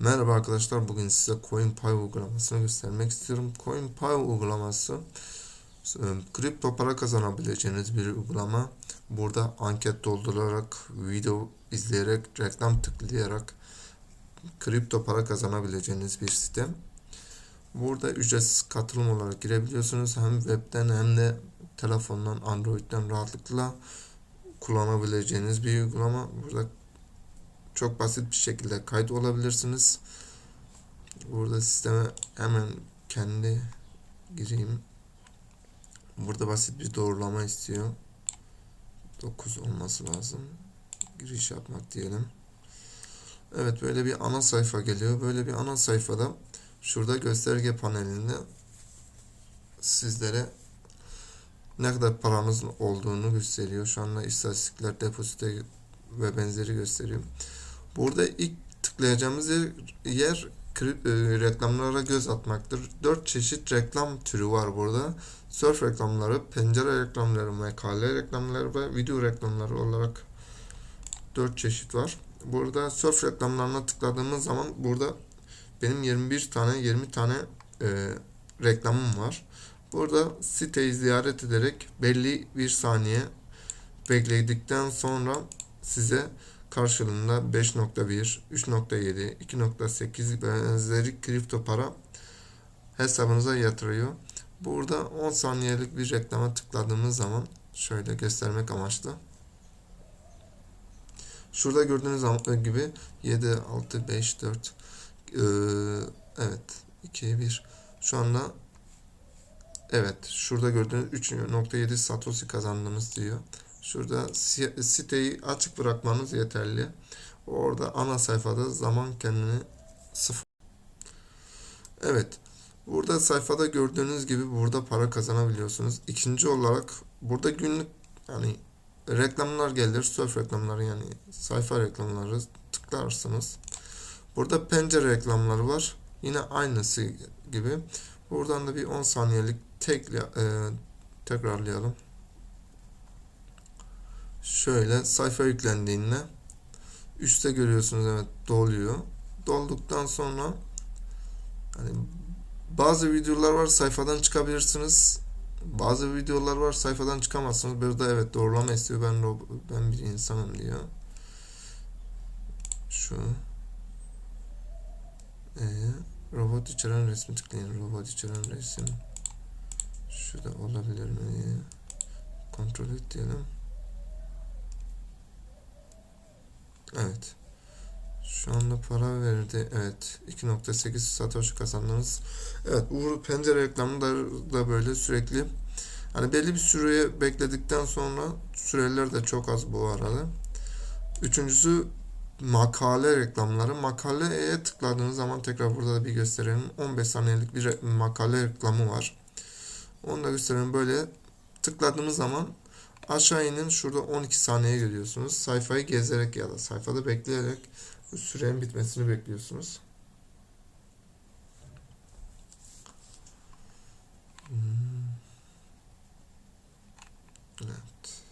Merhaba arkadaşlar bugün size CoinPy uygulamasını göstermek istiyorum. CoinPy uygulaması e, kripto para kazanabileceğiniz bir uygulama. Burada anket doldurarak, video izleyerek, reklam tıklayarak kripto para kazanabileceğiniz bir site. Burada ücretsiz katılım olarak girebiliyorsunuz. Hem webten hem de telefondan, Android'den rahatlıkla kullanabileceğiniz bir uygulama. Burada çok basit bir şekilde kayıt olabilirsiniz. Burada sisteme hemen kendi gireyim. Burada basit bir doğrulama istiyor. 9 olması lazım. Giriş yapmak diyelim. Evet böyle bir ana sayfa geliyor. Böyle bir ana sayfada şurada gösterge panelinde sizlere ne kadar paranız olduğunu gösteriyor. Şu anda istatistikler, depozite ve benzeri gösteriyor. Burada ilk tıklayacağımız yer, yer e, reklamlara göz atmaktır. Dört çeşit reklam türü var burada. Surf reklamları, pencere reklamları, makale reklamları ve video reklamları olarak dört çeşit var. Burada surf reklamlarına tıkladığımız zaman burada benim 21 tane 20 tane e, reklamım var. Burada siteyi ziyaret ederek belli bir saniye bekledikten sonra size karşılığında 5.1, 3.7, 2.8 benzeri kripto para hesabınıza yatırıyor. Burada 10 saniyelik bir reklama tıkladığımız zaman şöyle göstermek amaçlı. Şurada gördüğünüz gibi 7, 6, 5, 4 ee, evet 2, 1 şu anda evet şurada gördüğünüz 3.7 satoshi kazandınız diyor. Şurada siteyi açık bırakmanız yeterli. Orada ana sayfada zaman kendini sıfır. Evet. Burada sayfada gördüğünüz gibi burada para kazanabiliyorsunuz. İkinci olarak burada günlük yani reklamlar gelir. Surf reklamları yani sayfa reklamları tıklarsınız. Burada pencere reklamları var. Yine aynısı gibi. Buradan da bir 10 saniyelik tek e, tekrarlayalım. Şöyle sayfa yüklendiğinde üstte görüyorsunuz evet doluyor. Dolduktan sonra hani bazı videolar var sayfadan çıkabilirsiniz. Bazı videolar var sayfadan çıkamazsınız. Burada evet doğrulama istiyor. Ben ben bir insanım diyor. Şu ee, robot içeren resmi tıklayın. Robot içeren resim. Şu olabilir mi? Kontrol et diyelim. Evet. Şu anda para verdi. Evet. 2.8 satoshi kazandınız. Evet. Bu pencere reklamı da, böyle sürekli hani belli bir süreye bekledikten sonra süreler de çok az bu arada. Üçüncüsü makale reklamları. Makaleye tıkladığınız zaman tekrar burada da bir gösterelim. 15 saniyelik bir makale reklamı var. Onu da gösterelim. Böyle tıkladığınız zaman Aşağı inin şurada 12 saniye görüyorsunuz. Sayfayı gezerek ya da sayfada bekleyerek sürenin bitmesini bekliyorsunuz. Hmm. Evet.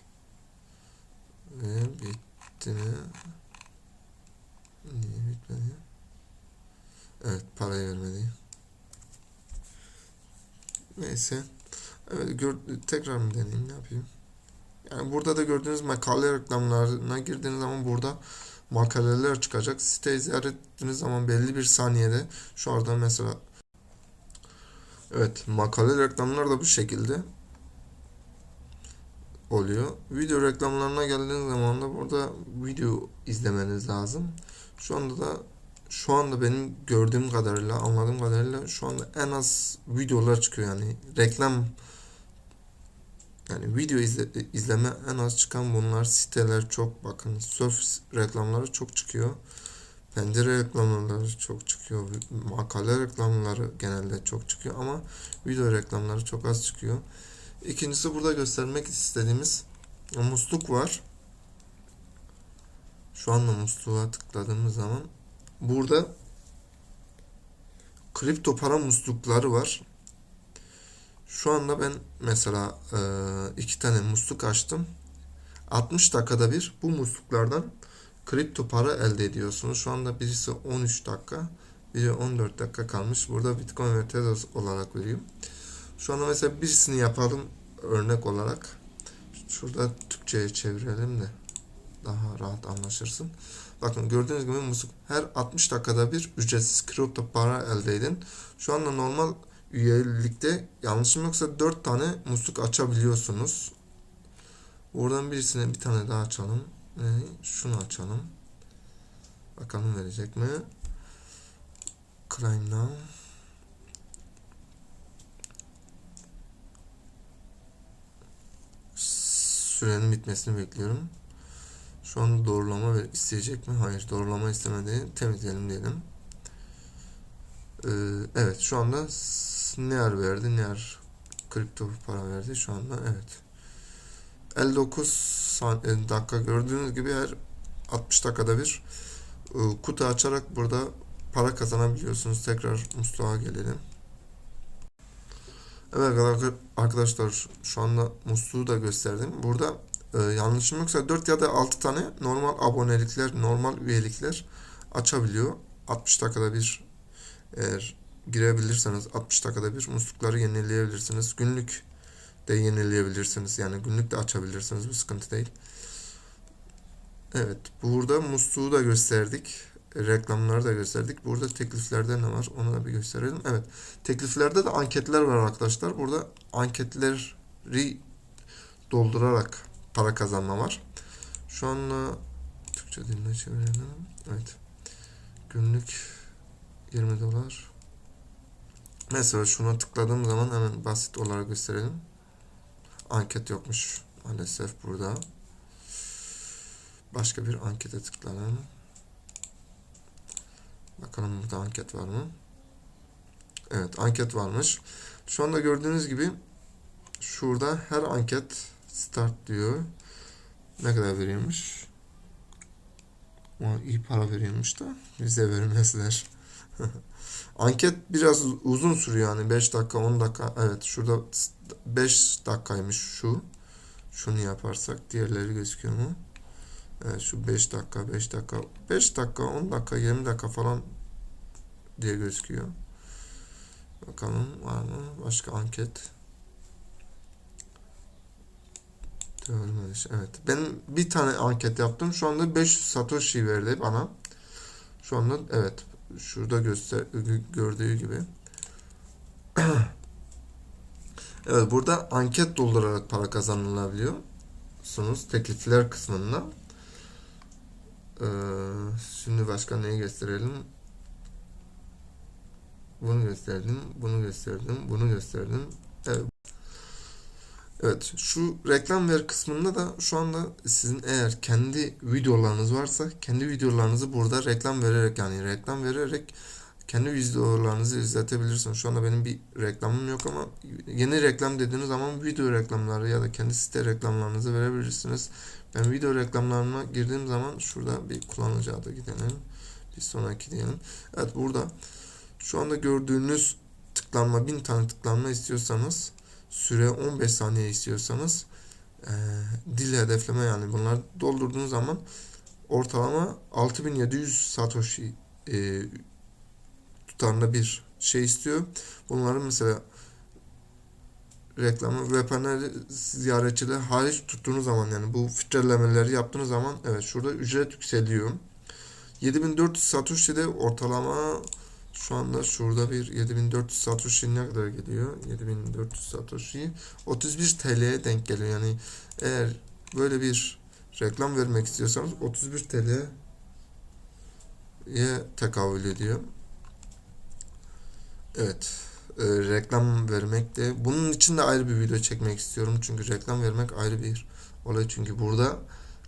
Ve bitti mi? Niye bitmedi? Evet parayı vermedi. Neyse. Evet gör, tekrar mı deneyeyim ne yapayım? Yani burada da gördüğünüz makale reklamlarına girdiğiniz zaman burada makaleler çıkacak. Siteyi ziyaret ettiğiniz zaman belli bir saniyede şu anda mesela Evet makale reklamlar da bu şekilde oluyor. Video reklamlarına geldiğiniz zaman da burada video izlemeniz lazım. Şu anda da şu anda benim gördüğüm kadarıyla anladığım kadarıyla şu anda en az videolar çıkıyor yani reklam yani video izle, izleme en az çıkan bunlar siteler çok bakın surf reklamları çok çıkıyor. Pencere reklamları çok çıkıyor. Makale reklamları genelde çok çıkıyor ama video reklamları çok az çıkıyor. İkincisi burada göstermek istediğimiz musluk var. Şu anda musluğa tıkladığımız zaman burada kripto para muslukları var. Şu anda ben mesela e, iki tane musluk açtım. 60 dakikada bir bu musluklardan kripto para elde ediyorsunuz. Şu anda birisi 13 dakika, biri 14 dakika kalmış. Burada Bitcoin ve Tezos olarak veriyor. Şu anda mesela birisini yapalım örnek olarak. Şurada Türkçe'ye çevirelim de daha rahat anlaşırsın. Bakın gördüğünüz gibi musluk her 60 dakikada bir ücretsiz kripto para elde edin. Şu anda normal üyelikte yanlışım yoksa 4 tane musluk açabiliyorsunuz. Buradan birisine bir tane daha açalım. Ne? Şunu açalım. Bakalım verecek mi? Claim now. Sürenin bitmesini bekliyorum. Şu an doğrulama isteyecek mi? Hayır, doğrulama istemedi. Temizleyelim diyelim. Ee, evet, şu anda Near verdi. Near kripto para verdi şu anda. Evet. 59 san- e, dakika gördüğünüz gibi her 60 dakikada bir e, kutu açarak burada para kazanabiliyorsunuz. Tekrar musluğa gelelim. Evet arka- arkadaşlar şu anda musluğu da gösterdim. Burada e, yanlışım yoksa 4 ya da 6 tane normal abonelikler, normal üyelikler açabiliyor. 60 dakikada bir eğer girebilirseniz 60 dakikada bir muslukları yenileyebilirsiniz. Günlük de yenileyebilirsiniz. Yani günlük de açabilirsiniz. Bu sıkıntı değil. Evet. Burada musluğu da gösterdik. Reklamları da gösterdik. Burada tekliflerde ne var? Onu da bir gösterelim. Evet. Tekliflerde de anketler var arkadaşlar. Burada anketleri doldurarak para kazanma var. Şu anda Türkçe diline çevirelim. Evet. Günlük 20 dolar. Mesela şuna tıkladığım zaman hemen basit olarak gösterelim. Anket yokmuş maalesef burada. Başka bir ankete tıklayalım. Bakalım burada anket var mı? Evet anket varmış. Şu anda gördüğünüz gibi şurada her anket start diyor. Ne kadar veriyormuş? O iyi para veriyormuş da bize vermezler. Anket biraz uzun sürüyor yani 5 dakika 10 dakika evet şurada 5 dakikaymış şu şunu yaparsak diğerleri gözüküyor mu? Evet şu 5 dakika 5 dakika 5 dakika 10 dakika 20 dakika falan diye gözüküyor. Bakalım var mı başka anket? Görmemiş. Evet. Ben bir tane anket yaptım. Şu anda 500 Satoshi verdi bana. Şu anda evet. Şurada göster gördüğü gibi. evet burada anket doldurarak para kazanılabiliyor. Sunuz teklifler kısmında. Ee, şimdi başka neyi gösterelim? Bunu gösterdim, bunu gösterdim, bunu gösterdim. Evet. Evet, şu reklam ver kısmında da şu anda sizin eğer kendi videolarınız varsa kendi videolarınızı burada reklam vererek yani reklam vererek kendi videolarınızı izletebilirsiniz. Şu anda benim bir reklamım yok ama yeni reklam dediğiniz zaman video reklamları ya da kendi site reklamlarınızı verebilirsiniz. Ben video reklamlarına girdiğim zaman şurada bir kullanıcı adı gidelim. Bir sonraki diyelim. Evet burada şu anda gördüğünüz tıklanma 1000 tane tıklanma istiyorsanız süre 15 saniye istiyorsanız e, dil hedefleme yani bunları doldurduğunuz zaman ortalama 6700 satoshi e, tutarında bir şey istiyor. Bunların mesela reklamı web panel ziyaretçileri hariç tuttuğunuz zaman yani bu filtrelemeleri yaptığınız zaman evet şurada ücret yükseliyor. 7400 satoshi de ortalama şu anda şurada bir 7400 Satoshi ne kadar geliyor? 7400 Satoshi 31 TL'ye denk geliyor. Yani eğer böyle bir reklam vermek istiyorsanız 31 TL'ye tekabül ediyor. Evet. E, reklam vermek de bunun için de ayrı bir video çekmek istiyorum. Çünkü reklam vermek ayrı bir olay. Çünkü burada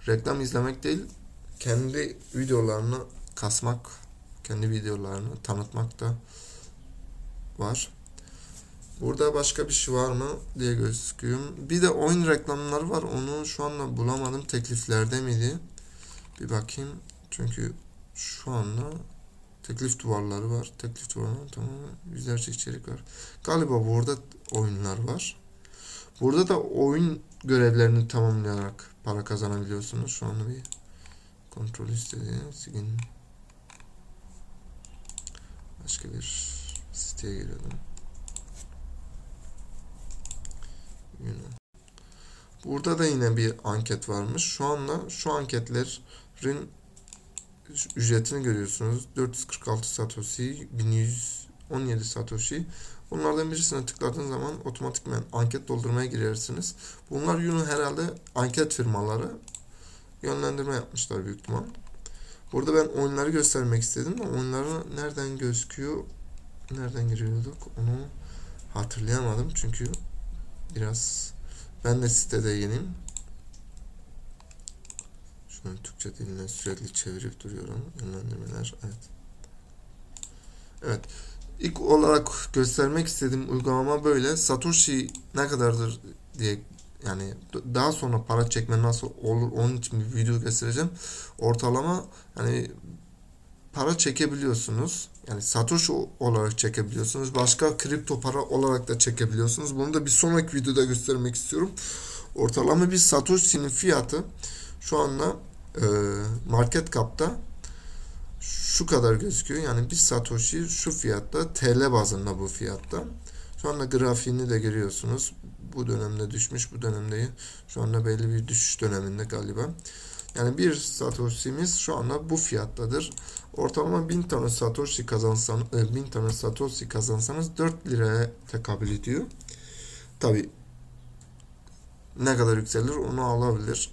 reklam izlemek değil kendi videolarını kasmak kendi videolarını tanıtmak da var. Burada başka bir şey var mı diye gözüküyor. Bir de oyun reklamları var. Onu şu anda bulamadım. Tekliflerde miydi? Bir bakayım. Çünkü şu anda teklif duvarları var. Teklif duvarları tamam. Yüzlerce içerik var. Galiba burada oyunlar var. Burada da oyun görevlerini tamamlayarak para kazanabiliyorsunuz. Şu anda bir Kontrol istediği sigin başka bir siteye giriyordum. Yunan. Burada da yine bir anket varmış. Şu anda şu anketlerin ücretini görüyorsunuz. 446 Satoshi, 1117 Satoshi. Bunlardan birisine tıkladığınız zaman otomatikman anket doldurmaya girersiniz. Bunlar Yuno herhalde anket firmaları yönlendirme yapmışlar büyük ihtimal. Burada ben oyunları göstermek istedim ama oyunları nereden gözüküyor? Nereden giriyorduk? Onu hatırlayamadım çünkü biraz ben de sitede yeniyim. Şunu Türkçe diline sürekli çevirip duruyorum. Yönlendirmeler. Evet. Evet. İlk olarak göstermek istediğim uygulama böyle. Satoshi ne kadardır diye yani daha sonra para çekme nasıl olur onun için bir video göstereceğim. Ortalama yani para çekebiliyorsunuz. Yani Satoshi olarak çekebiliyorsunuz. Başka kripto para olarak da çekebiliyorsunuz. Bunu da bir sonraki videoda göstermek istiyorum. Ortalama bir Satoshi'nin fiyatı şu anda e, market cap'ta şu kadar gözüküyor. Yani bir Satoshi şu fiyatta TL bazında bu fiyatta. Şu anda grafiğini de görüyorsunuz. Bu dönemde düşmüş, bu dönemde şu anda belli bir düşüş döneminde galiba. Yani bir Satoshi'miz şu anda bu fiyattadır. Ortalama 1000 tane Satoshi kazansan, 1000 tane Satoshi kazansanız 4 liraya tekabül ediyor. Tabi ne kadar yükselir onu alabilir.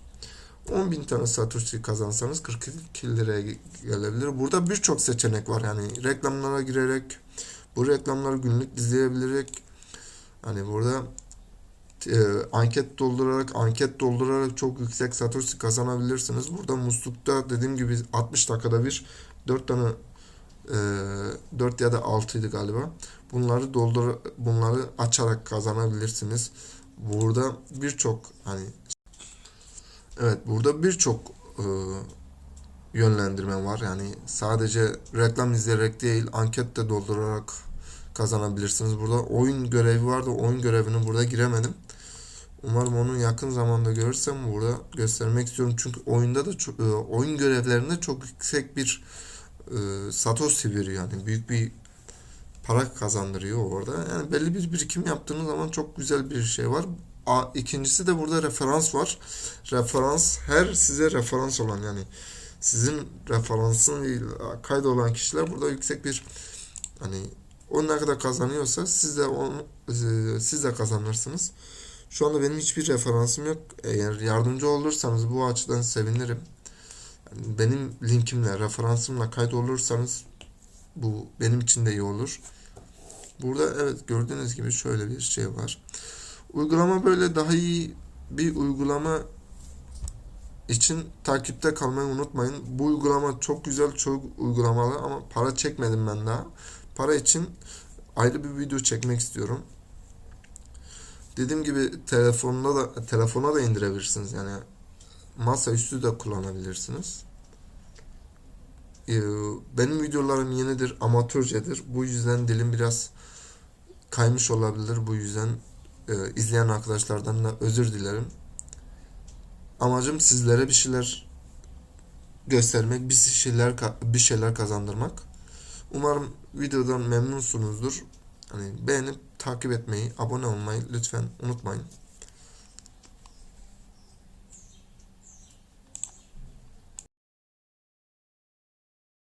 10.000 tane Satoshi kazansanız 42 liraya gelebilir. Burada birçok seçenek var. Yani reklamlara girerek bu reklamları günlük izleyebilerek hani burada e, anket doldurarak anket doldurarak çok yüksek Satoshi kazanabilirsiniz. Burada muslukta dediğim gibi 60 dakikada bir 4 tane e, 4 ya da 6 idi galiba. Bunları doldur bunları açarak kazanabilirsiniz. Burada birçok hani Evet burada birçok e, yönlendirme var. Yani sadece reklam izleyerek değil anket de doldurarak kazanabilirsiniz. Burada oyun görevi vardı. Oyun görevini burada giremedim. Umarım onu yakın zamanda görürsem burada göstermek istiyorum. Çünkü oyunda da çok, e, oyun görevlerinde çok yüksek bir e, satoshi veriyor. Yani büyük bir para kazandırıyor orada. Yani belli bir birikim yaptığınız zaman çok güzel bir şey var. A, ikincisi de burada referans var. Referans her size referans olan yani sizin referansın kaydı olan kişiler burada yüksek bir hani o ne kadar kazanıyorsa siz de onu siz de kazanırsınız. Şu anda benim hiçbir referansım yok. Eğer yardımcı olursanız bu açıdan sevinirim. Yani benim linkimle, referansımla kaydolursanız bu benim için de iyi olur. Burada evet gördüğünüz gibi şöyle bir şey var. Uygulama böyle daha iyi bir uygulama için takipte kalmayı unutmayın. Bu uygulama çok güzel, çok uygulamalı ama para çekmedim ben daha. Para için ayrı bir video çekmek istiyorum. Dediğim gibi telefonda da telefona da indirebilirsiniz. Yani masaüstü de kullanabilirsiniz. Ee, benim videolarım yenidir, amatörcedir. Bu yüzden dilim biraz kaymış olabilir. Bu yüzden e, izleyen arkadaşlardan da özür dilerim. Amacım sizlere bir şeyler göstermek, bir şeyler bir şeyler kazandırmak. Umarım videodan memnunsunuzdur. Hani beğenip takip etmeyi, abone olmayı lütfen unutmayın.